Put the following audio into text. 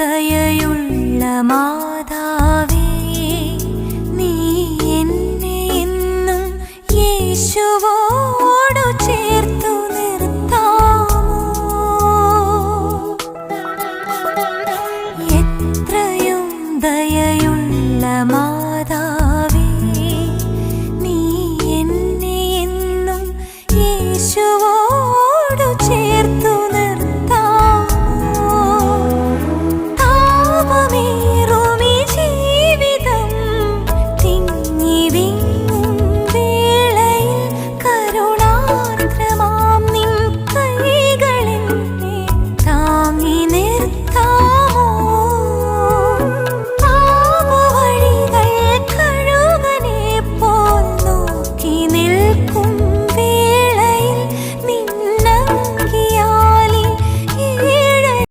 ദയയുള്ള മാതാവേ നീ എന്നെ എന്നും യേശുവോടു ചേർത്തു നിർത്താമോ? എത്രയും ദയയുള്ള മാ me.